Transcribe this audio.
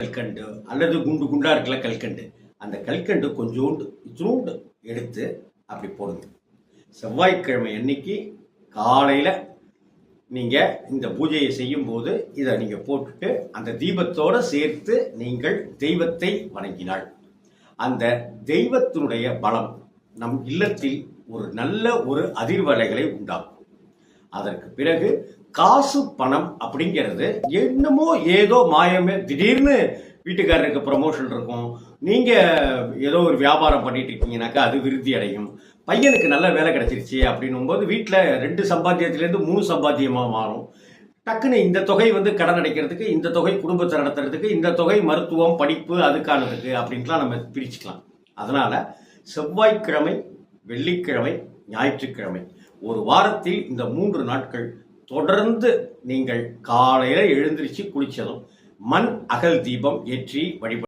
கல்கண்டு அல்லது குண்டு குண்டா இருக்கல கல்கண்டு. அந்த கல்கண்டு கொஞ்சோண்டு இத்தினோண்டு எடுத்து அப்படி போடுங்க. செவ்வாய்க்கிழமை அன்னைக்கு காலையில் நீங்கள் இந்த பூஜையை செய்யும்போது இதை நீங்கள் போட்டுட்டு அந்த தீபத்தோடு சேர்த்து நீங்கள் தெய்வத்தை வணங்கினாள் அந்த தெய்வத்தினுடைய பலம் நம் இல்லத்தில் ஒரு நல்ல ஒரு அதிர்வலைகளை உண்டாக்கும். அதற்கு பிறகு காசு பணம் அப்படிங்கிறது என்னமோ ஏதோ மாயமே. திடீர்னு வீட்டுக்காரருக்கு ப்ரமோஷன் இருக்கும். நீங்கள் ஏதோ ஒரு வியாபாரம் பண்ணிட்டு இருக்கீங்கனாக்கா அது விருத்தி அடையும். பையனுக்கு நல்ல வேலை கிடைச்சிருச்சு அப்படின்னும் போது வீட்டில் ரெண்டு சம்பாத்தியத்திலேருந்து மூணு சம்பாத்தியமாக மாறும். டக்குன்னு இந்த தொகை வந்து கடன் அடைக்கிறதுக்கு இந்த தொகை குடும்பத்தை நடத்துறதுக்கு இந்த தொகை மருத்துவம் படிப்பு அதுக்கானதுக்கு அப்படின்ட்டுலாம் நம்ம பிரிச்சுக்கலாம். அதனால் செவ்வாய்க்கிழமை வெள்ளிக்கிழமை ஞாயிற்றுக்கிழமை ஒரு வாரத்தில் இந்த மூன்று நாட்கள் தொடர்ந்து நீங்கள் காலையில் எழுந்திருச்சு குளிச்சதும் மண் அகல் தீபம் ஏற்றி வழிபட